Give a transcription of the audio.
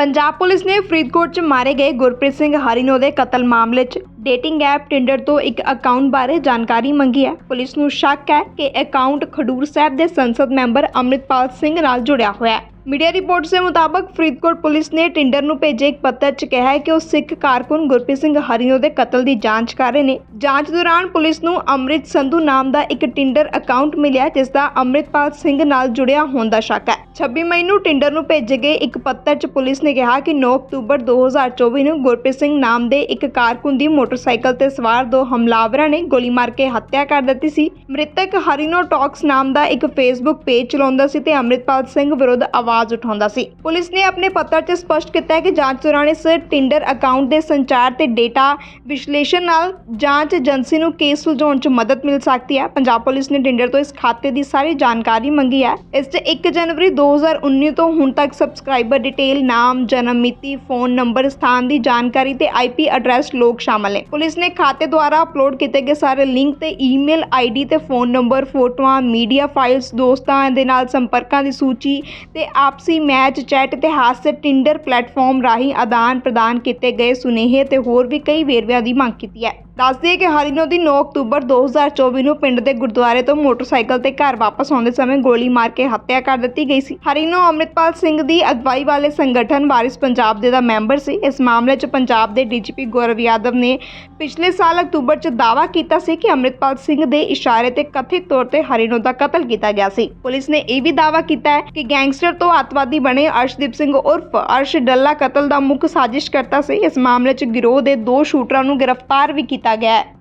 Punjab police ਨੇ ਫਰੀਦਕੋਟ 'ਚ ਮਾਰੇ ਗਏ ਗੁਰਪ੍ਰੀਤ ਸਿੰਘ ਹਰੀਨੋ ਦੇ ਕਤਲ ਮਾਮਲੇ 'ਚ ਡੇਟਿੰਗ ਐਪ ਟਿੰਡਰ ਤੋਂ ਇੱਕ ਅਕਾਊਂਟ ਬਾਰੇ ਜਾਣਕਾਰੀ ਮੰਗੀ ਹੈ। ਪੁਲਿਸ ਨੂੰ ਸ਼ੱਕ ਹੈ ਕਿ ਅਕਾਊਂਟ ਖਡੂਰ ਸਾਹਿਬ ਦੇ ਸੰਸਦ ਮੈਂਬਰ ਅੰਮ੍ਰਿਤਪਾਲ ਸਿੰਘ ਨਾਲ ਜੁੜਿਆ ਹੋਇਆ ਹੈ। ਮੀਡੀਆ ਰਿਪੋਰਟਸ ਦੇ ਮੁਤਾਬਕ ਫਰੀਦਕੋਟ ਪੁਲਿਸ ਨੇ ਟਿੰਡਰ ਨੂੰ ਭੇਜੇ ਇੱਕ ਪੱਤਰ 'ਚ ਕਿਹਾ ਹੈ ਕਿ ਉਹ ਸਿੱਖ ਕਾਰਕੁਨ ਗੁਰਪ੍ਰੀਤ ਸਿੰਘ ਹਰੀਨੋ ਦੇ ਕਤਲ ਦੀ ਜਾਂਚ ਕਰ ਰਹੇ ਨੇ। ਜਾਂਚ ਦੌਰਾਨ ਪੁਲਿਸ ਨੂੰ ਅੰਮ੍ਰਿਤ ਸੰਧੂ ਨਾਮ ਦਾ ਇੱਕ ਟਿੰਡਰ ਅਕਾਊਂਟ ਮਿਲਿਆ, ਜਿਸ ਦਾ ਅੰਮ੍ਰਿਤਪਾਲ ਸਿੰਘ ਨਾਲ ਜੁੜਿਆ ਹੋਣ ਦਾ ਸ਼ੱਕ ਹੈ। 26 ਮਈ ਨੂੰ ਟਿੰਡਰ ਨੂੰ ਭੇਜੇ ਗਏ ਇੱਕ ਪੱਤਰ 'ਚ ਪੁਲਿਸ ਨੇ ਕਿਹਾ ਕਿ 9 ਅਕਤੂਬਰ 2024 ਨੂੰ ਗੁਰਪ੍ਰੀਤ ਸਿੰਘ ਨਾਮ ਦੇ ਇੱਕ ਕਾਰਕੁਨ ਦੀ ਮੋਟਰਸਾਈਕਲ ਤੇ ਸਵਾਰ ਦੋ ਹਮਲਾਵਰਾਂ ਨੇ ਗੋਲੀ ਮਾਰ ਕੇ ਹੱਤਿਆ ਕਰ ਦਿੱਤੀ ਸੀ। ਮ੍ਰਿਤਕ ਹਰੀਨੋ ਟਾਕਸ ਨਾਮ ਦਾ ਇੱਕ ਫੇਸਬੁੱਕ ਪੇਜ ਚਲਾਉਂਦਾ ਸੀ ਤੇ ਅੰਮ੍ਰਿਤਪਾਲ ਸਿੰਘ ਵਿਰੁੱਧ ਆਵਾਜ਼ ਉਠਾਉਂਦਾ ਸੀ। ਪੁਲਿਸ ਨੇ ਆਪਣੇ ਪੱਤਰ 'ਚ ਸਪਸ਼ਟ ਕੀਤਾ ਹੈ ਕਿ ਜਾਂਚ ਦੌਰਾਨ ਇਸ ਟਿੰਡਰ ਅਕਾਊਂਟ ਦੇ ਸੰਚਾਰ ਤੇ ਡੇਟਾ ਵਿਸ਼ਲੇਸ਼ਣ ਨਾਲ ਜਾਂਚ ਏਜੰਸੀ ਨੂੰ ਕੇਸ ਸੁਲਝਾਉਣ 'ਚ ਮਦਦ ਮਿਲ ਸਕਦੀ ਹੈ। ਪੰਜਾਬ ਪੁਲਿਸ ਨੇ ਟਿੰਡਰ ਤੋਂ ਇਸ ਖਾਤੇ ਦੀ ਸਾਰੀ ਜਾਣਕਾਰੀ ਮੰਗੀ ਹੈ। ਇਸ 'ਚ 1 ਜਨਵਰੀ 2019 ਤੋਂ ਹੁਣ ਤੱਕ ਸਬਸਕ੍ਰਾਈਬਰ ਡਿਟੇਲ ਨਾਮ, ਜਨਮ ਮਿਤੀ ਫੋਨ ਨੰਬਰ ਸਥਾਨ ਦੀ ਜਾਣਕਾਰੀ ਤੇ ਆਈਪੀ ਐਡਰੈਸ ਲੋਕ ਸ਼ਾਮਲ ਨੇ। ਪੁਲਿਸ ਨੇ ਖਾਤੇ ਦੁਆਰਾ ਅਪਲੋਡ ਕੀਤੇ ਗਏ ਸਾਰੇ ਲਿੰਕ ਤੇ ਈਮੇਲ ਆਈਡੀ ਤੇ ਫੋਨ ਨੰਬਰ ਫੋਟੋਆਂ ਮੀਡੀਆ ਫਾਈਲਸ ਦੋਸਤਾਂ ਦੇ ਨਾਲ ਸੰਪਰਕਾਂ ਦੀ ਸੂਚੀ ਤੇ ਆਪਸੀ ਮੈਚ, ਚੈਟ ਤੇ ਟਿੰਡਰ ਪਲੇਟਫਾਰਮ ਰਾਹੀਂ ਆਦਾਨ ਪ੍ਰਦਾਨ ਕੀਤੇ ਗਏ ਸੁਨੇਹੇ ਤੇ ਹੋਰ ਵੀ ਕਈ ਵੇਰਵਿਆਂ ਦੀ ਮੰਗ ਕੀਤੀ ਹੈ। ਦੱਸਦੀ ਦਈਏ ਕਿ ਹਰੀਨੋ ਦੀ 9 ਅਕਤੂਬਰ 2024 ਨੂੰ ਪਿੰਡ ਦੇ ਗੁਰਦੁਆਰੇ ਤੋਂ ਮੋਟਰਸਾਈਕਲ ਤੇ ਘਰ ਵਾਪਸ ਆਉਂਦੇ ਸਮੇਂ ਗੋਲੀ ਮਾਰ ਕੇ ਹੱਤਿਆ ਕਰ ਦਿੱਤੀ ਗਈ ਸੀ। ਹਰੀਨੋ ਅੰਮ੍ਰਿਤਪਾਲ ਸਿੰਘ ਦੀ ਅਗਵਾਈ ਵਾਲੇ ਸੰਗਠਨ ਵਾਰਿਸ ਪੰਜਾਬ ਦੇ ਦਾ ਮੈਂਬਰ ਸੀ। ਇਸ ਮਾਮਲੇ 'ਚ ਪੰਜਾਬ ਦੇ ਡੀਜੀਪੀ ਗੌਰਵ ਯਾਦਵ ਨੇ ਪਿਛਲੇ ਸਾਲ ਅਕਤੂਬਰ 'ਚ ਦਾਅਵਾ ਕੀਤਾ ਸੀ ਕਿ ਅੰਮ੍ਰਿਤਪਾਲ ਸਿੰਘ ਦੇ ਇਸ਼ਾਰੇ ਤੇ ਕਥਿਤ ਤੌਰ ਤੇ ਹਰੀਨੋ ਦਾ ਕਤਲ ਕੀਤਾ ਗਿਆ ਸੀ। ਪੁਲਿਸ ਨੇ ਇਹ ਵੀ ਦਾਅਵਾ ਕੀਤਾ ਹੈ ਕਿ ਗੈਂਗਸਟਰ ਤੋਂ ਅੱਤਵਾਦੀ ਬਣੇ ਅਰਸ਼ਦੀਪ ਸਿੰਘ ਉਰਫ ਅਰਸ਼ ਡੱਲਾ ਕਤਲ ਦਾ ਮੁੱਖ ਸਾਜ਼ਿਸ਼ ਕਰਤਾ ਸੀ। ਇਸ ਮਾਮਲੇ 'ਚ ਗਿਰੋਹ ਦੇ ਦੋ ਸ਼ੂਟਰਾਂ ਨੂੰ ਗ੍ਰਿਫਤਾਰ ਵੀ ਕੀਤਾ ਗਿਆ ਹੈ